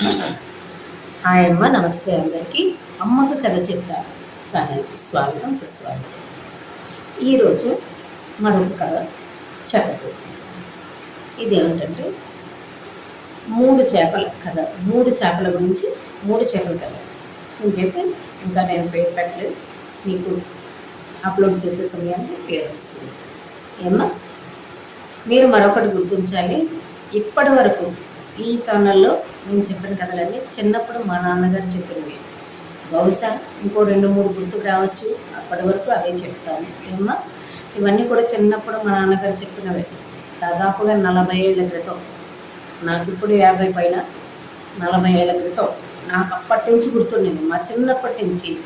Hi అమ్మ నమస్తే అందరికీ. అమ్మకు కథ చెప్తా. ఛానల్కి స్వాగతం సుస్వాగతం. ఈరోజు మరొక కథ చెప్పబోతుంది ఇది ఏమిటంటే మూడు చేపల కథ. మూడు చేపల గురించి మూడు చేపల కథ. ఇంకైతే ఇంకా నేను పేరు పెట్టలేదు. మీకు అప్లోడ్ చేసే సమయానికి పేరు వస్తుంది. ఏమ్మా? మీరు మరొకటి గుర్తించాలి. ఇప్పటి వరకు ఈ ఛానల్లో నేను చెప్పిన కథలన్నీ చిన్నప్పుడు మా నాన్నగారు చెప్పినవి. బహుశా ఇంకో రెండు మూడు గుర్తుకు రావచ్చు. అప్పటి వరకు అదే చెప్తాను. ఏమ్మా? ఇవన్నీ కూడా చిన్నప్పుడు మా నాన్నగారు చెప్పినవే. దాదాపుగా నలభై ఏళ్ళ క్రితం. నాకు ఇప్పుడు యాభై పైన నలభై ఏళ్ళ క్రితం. నాకు అప్పటి నుంచి గుర్తుండేది. మా చిన్నప్పటి నుంచి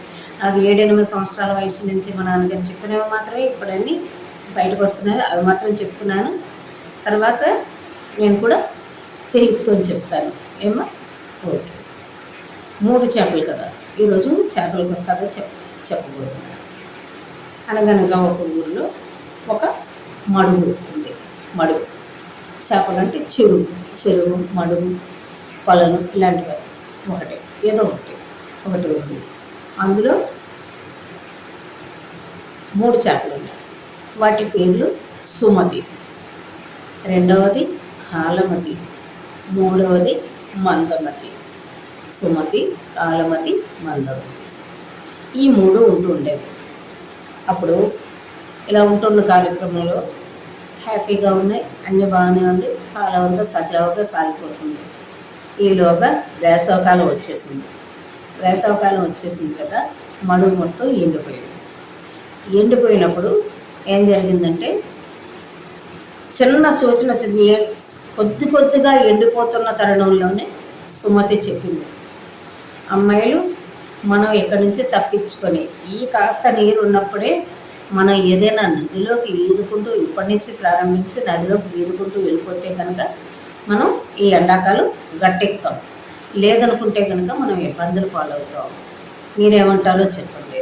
నాకు ఏడెనిమిది సంవత్సరాల వయసు నుంచి మా నాన్నగారు చెప్పినవి మాత్రమే ఇప్పుడన్నీ బయటకు వస్తున్నాయి. అవి మాత్రం చెప్తున్నాను. తర్వాత నేను కూడా తెలుసుకొని చెప్తాను. ఏమో ఓకే. మూడు చేపలు కదా. ఈరోజు చేపల కథ చెప్ చెప్పబోతున్నాను. అనగనగా ఒక ఊరిలో ఒక మడుగు ఉంది. మడుగు. చేపలు అంటే చెరువు. చెరువు మడుగు కొలను ఇలాంటివి. ఒకటే. ఏదో ఒకటి. ఒకటి ఉంది. అందులో మూడు చేపలు ఉన్నాయి. వాటి పేర్లు సుమతి. రెండవది కాలమతి. మూడవది మందమతి. సుమతి కాలమతి మందమతి. ఈ మూడు ఉంటూ ఉండేవి. అప్పుడు ఇలా ఉంటున్న కార్యక్రమంలో? హ్యాపీగా ఉన్నాయి అన్నీ బాగానే ఉంది కాలం అంతా సజావుగా సాగిపోతుంది. ఈలోగా వేసవకాలం వచ్చేసింది. వేసవకాలం వచ్చేసింది కదా మడుగు మొత్తం ఎండిపోయింది. ఎండిపోయినప్పుడు ఏం జరిగిందంటే చిన్న సూచన వచ్చింది కొద్ది కొద్దిగా ఎండిపోతున్న తరుణంలోనే సుమతి చెప్పింది. అమ్మాయిలు మనం ఇక్కడి నుంచి తప్పించుకొని ఈ కాస్త నీరు ఉన్నప్పుడే మనం ఏదైనా నదిలోకి ఈదుకుంటూ ఇప్పటి నుంచి ప్రారంభించి నదిలోకి ఈదుకుంటూ వెళ్ళిపోతే కనుక మనం ఈ ఎండాకాలం గట్టెక్కుతాం. లేదనుకుంటే కనుక మనం ఇబ్బందులు పాలవుతాం. మీరేమంటారో చెప్పండి.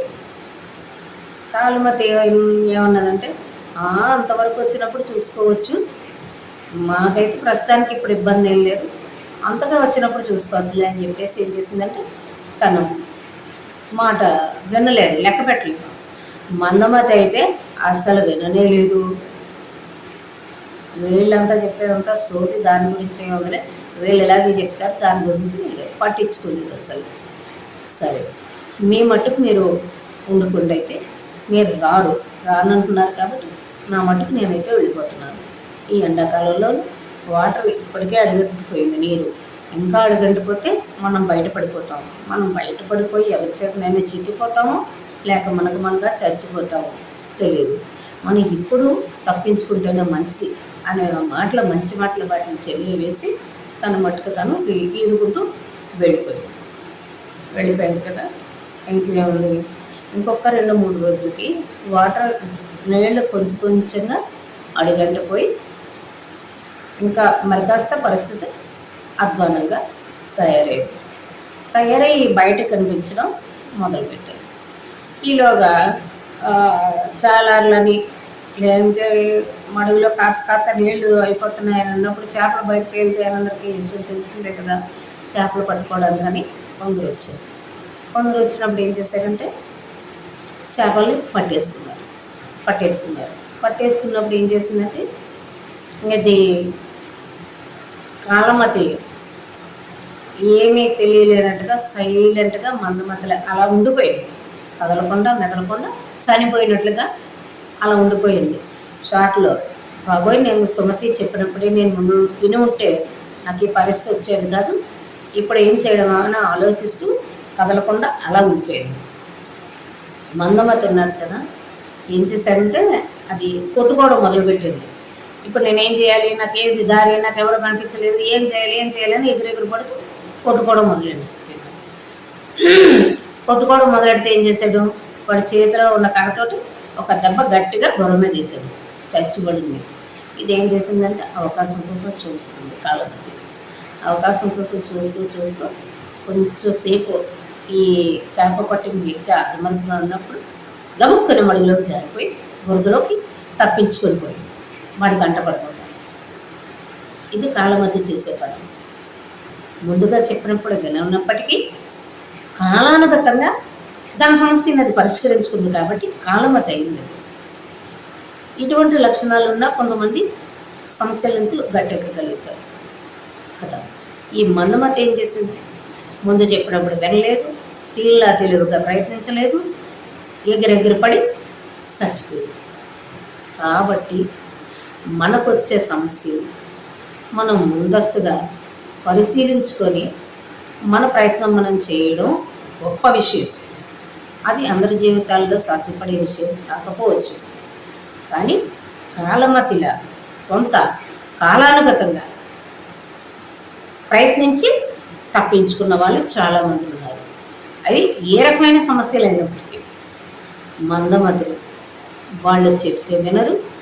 కాలుమతి ఏమన్నదంటే అంతవరకు వచ్చినప్పుడు చూసుకోవచ్చు. మాకైతే ప్రస్తుతానికి ఇప్పుడు ఇబ్బంది ఏం లేదు. అంతగా వచ్చినప్పుడు చూసుకోవచ్చులే అని చెప్పేసి ఏం చేసిందంటే తను మాట వినలేదు లెక్క పెట్టలేదు. మందమతి అయితే అస్సలు విననే లేదు. వీళ్ళంతా చెప్పేదంతా సోది దాని గురించి ఏమలే వీళ్ళు ఎలాగే చెప్తారు దాని గురించి వీళ్ళు పట్టించుకోలేదు అసలు. సరే మీ మట్టుకు మీరు ఉండుకుండైతే మీరు రారు. రానంటున్నారు కాబట్టి నా మట్టుకు నేనైతే వెళ్ళిపోతున్నాను. ఈ ఎండాకాలంలో వాటర్ ఇప్పటికే అడుగంటిపోయింది నీరు. ఇంకా అడుగంటిపోతే మనం బయటపడిపోతాం. మనం బయటపడిపోయి ఎవరి చేతనైనా చిక్కిపోతామో లేక మనకు మనగా చచ్చిపోతామో తెలియదు మనం ఇప్పుడు తప్పించుకుంటేనే మంచిది అనే మాటలు మంచి మాటలు వాటిని చెల్లి వేసి తన మట్టుకు తను ఈదుకుంటూ వెళ్ళిపోయింది. వెళ్ళిపోయింది కదా? ఇంకేముంది ఇంకొక రెండు మూడు రోజులకి వాటర్ నీళ్ళు కొంచెం కొంచెంగా అడిగంటిపోయి ఇంకా మరి కాస్త పరిస్థితి అధ్వానంగా తయారయ్యింది తయారై బయట కనిపించడం మొదలుపెట్టాయి ఈలోగా ఆ, లేదంటే మడుగులో కాస్త కాస్త నీళ్ళు అయిపోతున్నాయని అన్నప్పుడు చేపలు బయటకు వెళ్తాయని అందరికీ విషయం తెలిసిందే కదా. చేపలు పట్టుకోవడానికి అని కొందరు వచ్చారు. కొందరు వచ్చినప్పుడు ఏం చేశారంటే చేపల్ని పట్టేసుకున్నారు. పట్టేసుకున్నారు. పట్టేసుకున్నప్పుడు ఏం చేసిందంటే అది కాలమతి. ఏమీ తెలియలేనట్టుగా సైలెంట్గా మందమతలే అలా ఉండిపోయింది. కదలకుండా మెదలకుండా చనిపోయినట్లుగా అలా ఉండిపోయింది. షార్ట్లో బాబోయ్ నేను సుమతి చెప్పినప్పుడే నేను ముందు విని ఉంటే నాకు ఈ పరిస్థితి వచ్చేది కాదు. ఇప్పుడు ఏం చేయడం అని ఆలోచిస్తూ కదలకుండా అలా ఉండిపోయింది. మందమతి ఉన్నది కదా ఏం చేశారంటే అది కొట్టుకోవడం మొదలుపెట్టింది. ఇప్పుడు నేనేం చేయాలి? నాకు ఏది దారి? నాకు ఎవరు కనిపించలేదు. ఏం చేయాలి? ఏం చేయాలి? అని ఎగురెగురు పడుతూ కొట్టుకోవడం మొదలైంది. కొట్టుకోవడం మొదలెడితే ఏం చేశాడు? వాడి చేతిలో ఉన్న కర్రతోటి ఒక దెబ్బ గట్టిగా గొడవ మీద వేసాడు చచ్చిపడింది. ఇది ఏం చేసిందంటే అవకాశం కోసం చూస్తుంది కాలం అవకాశం కోసం చూస్తూ చూస్తూ కొంచెం సేపు ఈ చేప పట్టిన వ్యక్తి అర్థమర్థంగా ఉన్నప్పుడు గముక్కుని మడిలోకి జారిపోయి బురదలోకి తప్పించుకొని పోయింది. వాడు గంట పడుతుంది. ఇది కాలమతి చేసే పని. ముందుగా చెప్పినప్పుడు వినప్పటికీ కాలానుగతంగా దాని సమస్యని అది పరిష్కరించుకుంది కాబట్టి కాలమతి అయింది. ఇటువంటి లక్షణాలు ఉన్న కొంతమంది సమస్యల నుంచి గట్టెక్కగలుగుతారు. కదా? ఈ మందమత ఏం చేసింది? ముందు చెప్పినప్పుడు వినలేదు తీళ్ళ తెలివిగా ప్రయత్నించలేదు ఎగిరెగిరి పడి చచ్చిపోయింది. కాబట్టి మనకు వచ్చే సమస్యలు మనం ముందస్తుగా పరిశీలించుకొని మన ప్రయత్నం మనం చేయడం గొప్ప విషయం. అది అందరి జీవితాల్లో సాధ్యపడే విషయం కాకపోవచ్చు. కానీ కాలమతిలా కొంత కాలానుగతంగా ప్రయత్నించి తప్పించుకున్న వాళ్ళు చాలామంది ఉన్నారు. అవి ఏ రకమైన సమస్యలు అయినప్పటికీ మందమతులు వాళ్ళు చెప్తే వినరు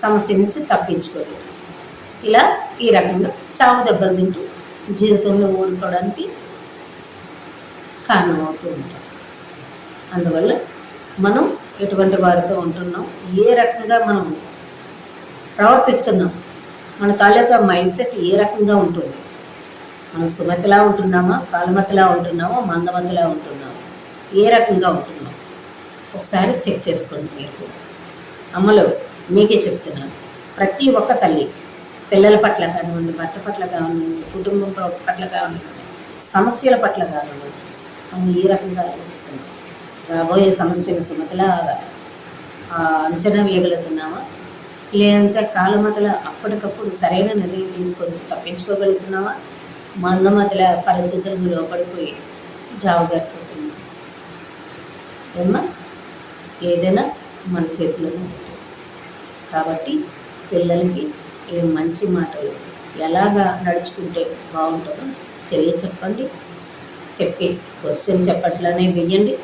సమస్య నుంచి తప్పించుకోరు ఇలా ఈ రకంగా చావు దెబ్బలు తింటూ జీవితంలో ఓడిపోవడానికి కారణమవుతూ ఉంటాం అందువల్ల మనం ఎటువంటి వారితో ఉంటున్నాం ఏ రకంగా మనం ప్రవర్తిస్తున్నాం మన తాలూకా మైండ్ సెట్ ఏ రకంగా ఉంటుంది మనం సుమతిలా ఉంటున్నామా కాలమతిలా ఉంటున్నామా మందమతిలా ఉంటున్నామా ఏ రకంగా ఉంటున్నాం ఒకసారి చెక్ చేసుకోండి మీరు. అమ్మలో మీకే చెప్తున్నాను. ప్రతి ఒక్క తల్లి పిల్లల పట్ల కానివ్వండి భర్త పట్ల కానివ్వండి కుటుంబం పట్ల కానివ్వండి సమస్యల పట్ల కానివ్వండి మనం ఏ రకంగా ఆలోచిస్తున్నాం రాబోయే సమస్యలు సుమతిలా అంచనా వేయగలుగుతున్నామా లేదంటే కాలమతల అప్పటికప్పుడు సరైన నిర్ణయం తీసుకొని తప్పించుకోగలుగుతున్నామా మందమతల పరిస్థితులకు లోపడిపోయి జావు గడిపోతున్నాం ఏమా ఏదైనా మన చేతిలో ఉంటుంది. కాబట్టి పిల్లలకి ఏ మంచి మాటలు ఎలాగా నడుచుకుంటే బాగుంటుందో తెలియచెప్పండి చెప్పి క్వశ్చన్ చెప్పట్లనే వెయ్యండి.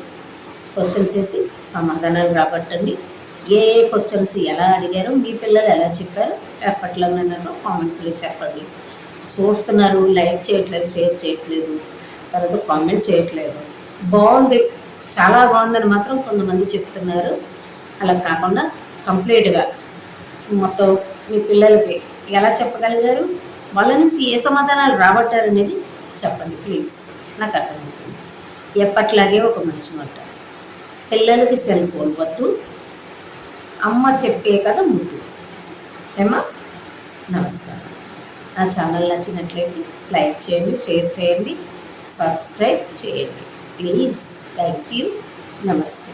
క్వశ్చన్స్ వేసి సమాధానాలు రాబట్టండి. ఏ ఏ క్వశ్చన్స్ ఎలా అడిగారో మీ పిల్లలు ఎలా చెప్పారో ఎప్పట్లో నన్ను కామెంట్స్లో చెప్పండి. చూస్తున్నారు లైక్ చేయట్లేదు షేర్ చేయట్లేదు తర్వాత కామెంట్ చేయట్లేదు. బాగుంది. చాలా బాగుందని మాత్రం కొంతమంది చెప్తున్నారు. అలా కాకుండా కంప్లీట్గా మొత్తం మీ పిల్లలకి. ఎలా చెప్పగలిగారు? వాళ్ళ నుంచి ఏ సమాధానాలు రాబట్టారు అనేది చెప్పండి ప్లీజ్ నాకు అర్థమవుతుంది ఎప్పట్లాగే ఒక మంచి మాట. పిల్లలకి సెల్ ఫోన్ వద్దు. అమ్మ చెప్పే కదా ముద్దు ఏమా నమస్కారం. నా ఛానల్ నచ్చినట్లయితే లైక్ చేయండి షేర్ చేయండి సబ్స్క్రైబ్ చేయండి. ప్లీజ్. Thank you. నమస్తే.